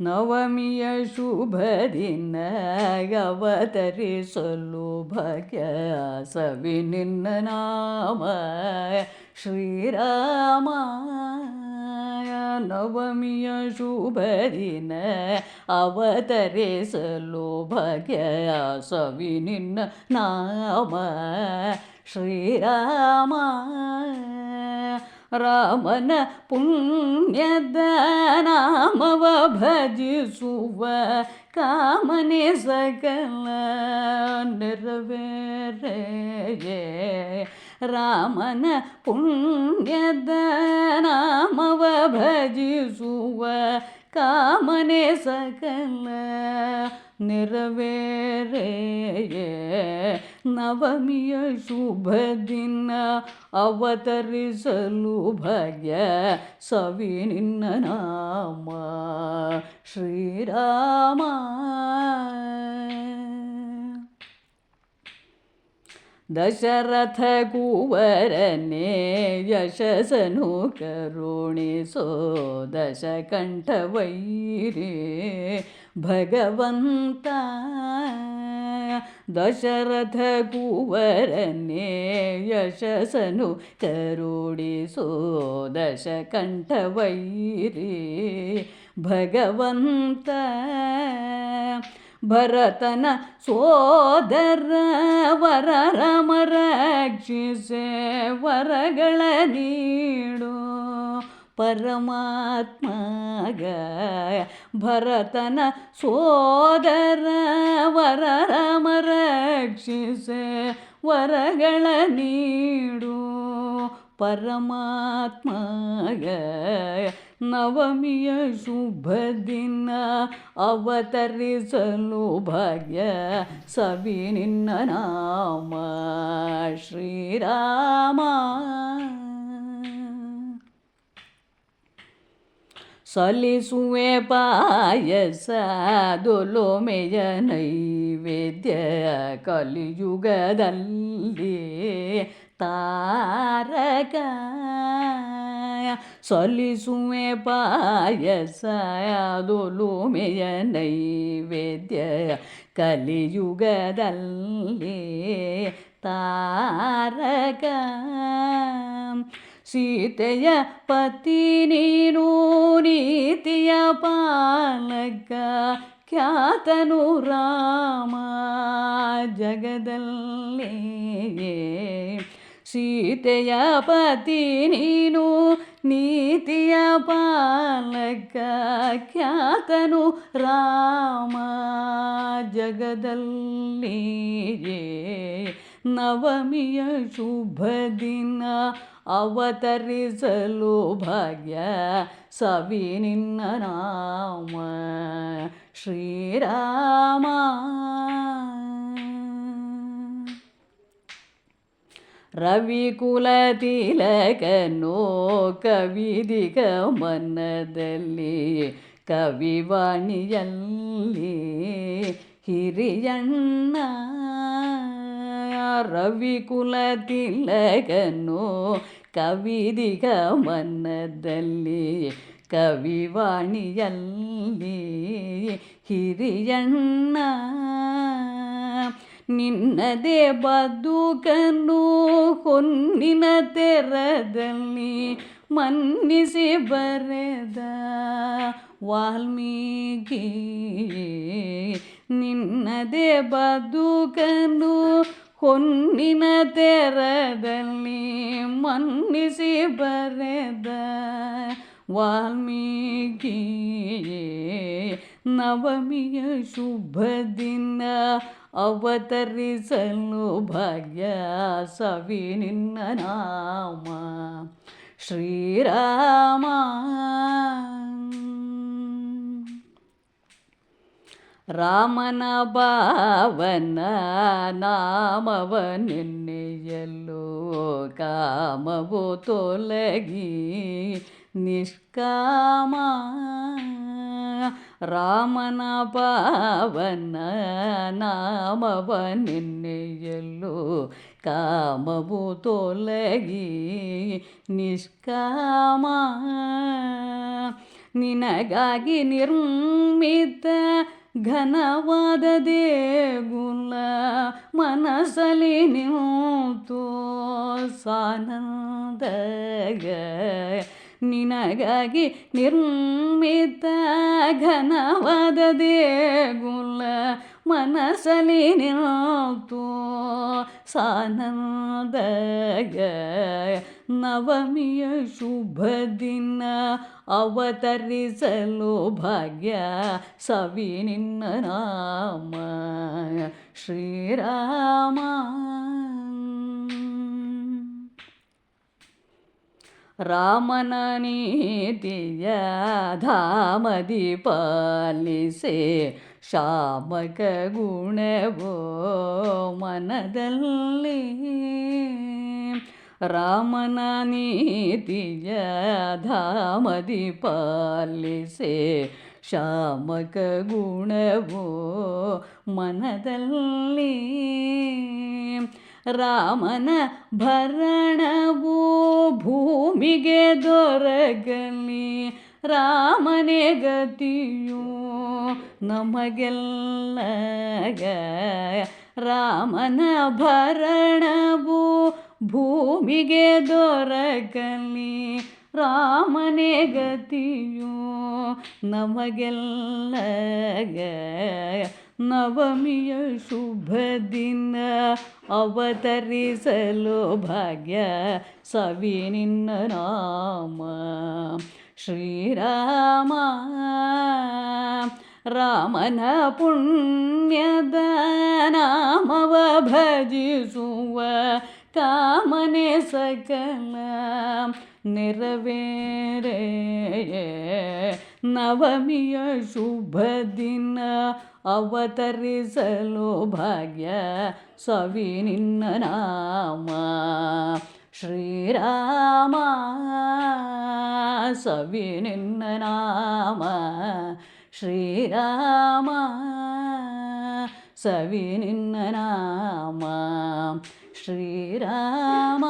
ನವಮಿಯ ಶುಭ ದಿನ ಅವತರಿಸಲು ಭಾಗ್ಯ ಸವಿ ನಿನ್ನ ನಾಮ ಶ್ರೀರಾಮ ನವಮಿಯ ಶುಭ ದಿನ ಅವತರಿಸಲು ಭಾಗ್ಯ ಸವಿ ನಿನ್ನ ನಾಮ ಶ್ರೀರಾಮ ರಾಮನ ಪುಣ್ಯದ ನಾಮವ ಭಜಿಸುವ ಕಾಮನೆ ಸಕಲ ನೆರವೇರೆಯೇ ರಾಮನ ಪುಣ್ಯದ ನಾಮವ ಭಜಿಸುವ ಕಾಮನೆ ಸಕಲ ನೆರವೇರೆಯೇ. ನವಮಿಯ ಶುಭ ದಿನ ಅವತರಿಸಲು ಭಾಗ್ಯ ಸವಿ ನಿನ್ನ ನಾಮ. ಶ್ರೀರಾಮ. ದಶರಥ ಕೂವರನೇ ಯಶಸನು ಕರುಣಿಸೋ ದಶಕಂಠ ವೈರೇ ಭಗವಂತ. ದಶರಥ ಕೂವರನೇ ಯಶಸನು ಕರುಣಿಸೋ ದಶಕಂಠ ವೈರೇ ಭಗವಂತ. ಭರತನ ಸೋದರ ವರರ ರಕ್ಷಿಸೆ ವರಗಳ ನೀಡು. ಪರಮಾತ್ಮಗ ಭರತನ ಸೋದರ ವರರ ರಕ್ಷಿಸೆ ವರಗಳ ನೀಡು. ಪರಮಾತ್ಮಗ ನವಮಿಯ ಶುಭ ದಿನ ಅವತರಿಸಲು ಭಾಗ್ಯ ಸವಿ ನಿನ್ನ ನಾಮ ಶ್ರೀರಾಮ ಸಲ್ಲಿಸುವೆ ಪಾಯಸ ದೊಲೊಮೆಯ ನೈವೇದ್ಯ ಕಲಿಯುಗದಲ್ಲಿ ತಾರಕ ಸಲ್ಲಿಸುವೆ ಪಾಯಸ ದೊಲುಮೆಯ ನೈವೇದ್ಯ ಕಲಿಯುಗದಲ್ಲಿ ತಾರಕ ಸೀತೆಯ ಪತಿ ನೀನು ನೀತಿಯ ಪಾಲಕ ಖ್ಯಾತನು ರಾಮ ಜಗದಲ್ಲಿ ಸೀತೆಯ ಪತಿ ನೀನು, ನೀತಿಯ ಪಾಲಕ, ಖ್ಯಾತನು ರಾಮ. ಜಗದಲ್ಲಿ ನವಮಿಯ ಶುಭ ದಿನ, ಅವತರಿಸಲು ಭಾಗ್ಯ ಸವಿ ನಿನ್ನ ನಾಮ. ಶ್ರೀರಾಮ ರವಿಕುಲ ತಿಲಕನೋ ಕವಿದಿಗ ಮನದಲ್ಲಿ ಕವಿವಾಣಿಯಲ್ಲಿ ಹಿರಿಯಣ್ಣ ರವಿಕುಲ ತಿಲಕನೋ ಕವಿದಿಗ ಮನದಲ್ಲಿ ಕವಿವಾಣಿಯಲ್ಲಿ ಹಿರಿಯಣ್ಣ ನಿನ್ನದೇ ಬದುಕನ್ನು ಹೊನ್ನಿನ ತೆರದಲ್ಲಿ ಮನ್ನಿಸಿ ಬರೆದ ವಾಲ್ಮೀಕಿ. ನಿನ್ನದೇ ಬದುಕನ್ನು ಹೊನ್ನಿನ ತೆರದಲ್ಲಿ ಮನ್ನಿಸಿ ಬರೆದ ವಾಲ್ಮೀಕಿ ನವಮಿಯ ಶುಭ ದಿನ ಅವತರಿಸಲು ಭಾಗ್ಯ ಸವಿ ನಿನ್ನ ನಾಮ ಶ್ರೀರಾಮ ರಾಮನ ಭಾವನ ನಾಮವ ನೆನ್ನೆಯಲ್ಲೋ ಕಾಮವು ತೊಲಗಿ ನಿಷ್ಕಾಮ. ರಾಮನ ಪಾವನ ನಾಮವ ನಿನ್ನೆಯಲ್ಲೂ ಕಾಮವು ತೊಲಗಿ ನಿಷ್ಕಾಮ. ನಿನಗಾಗಿ ನಿರ್ಮಿತ ಘನವಾದ ದೇಗುಲ ಮನಸಲಿ ನಿಂತು ಸಾನಂದಗ ನಿನಗಾಗಿ ನಿರ್ಮಿತ ಘನವಾದ ದೇಗುಲ ಮನಸ್ಸಲ್ಲಿ ನಿಂತು ಸಾನಂದಗ. ನವಮಿಯ ಶುಭ ದಿನ ಅವತರಿಸಲು ಭಾಗ್ಯ ಸವಿ ನಿನ್ನ ನಾಮ. ಶ್ರೀರಾಮ. ರಾಮನ ನೀತಿಯ ಧಾಮದಿ ಪಾಲಿಸೆ ಶಾಮಕ ಗುಣವೋ ಮನದಲ್ಲಿ. ರಾಮನ ನೀತಿಯ ಧಾಮದಿ ಪಾಲಿಸೆ ಶಾಮಕ ಗುಣವೋ ಮನದಲ್ಲಿ. ರಾಮನ ಭರಣವು ಭೂಮಿಗೆ ದೊರಗಲಿ. ರಾಮನೇ ಗತಿಯು ನಮಗೆಲ್ಲ ರಾಮನ ಭರಣವು ಭೂಮಿಗೆ ದೊರಕಲಿ ರಾಮನೇ ಗತಿಯು ನಮಗೆಲ್ಲಗ ನವಮಿಯ ಶುಭ ದಿನ ಅವತರಿಸಲು ಭಾಗ್ಯ ಸವಿ ನಿನ್ನ ನಾಮ ಶ್ರೀರಾಮ ರಾಮನ ಪುಣ್ಯದ ನಾಮವ ಭಜಿಸುವ ಕಾಮನೆ ಸಕಲ ನೆರವೇರೆ ನವಮಿಯ ಶುಭ ದಿನ ಅವತರಿಸಲು ಭಾಗ್ಯ ಸವಿ ನಿನ್ನ ನಾಮ ಶ್ರೀರಾಮ ಸವಿ ನಿನ್ನ ನಾಮ ಶ್ರೀರಾಮ ಸವಿ ನಿನ್ನ ನಾಮ ಶ್ರೀರಾಮ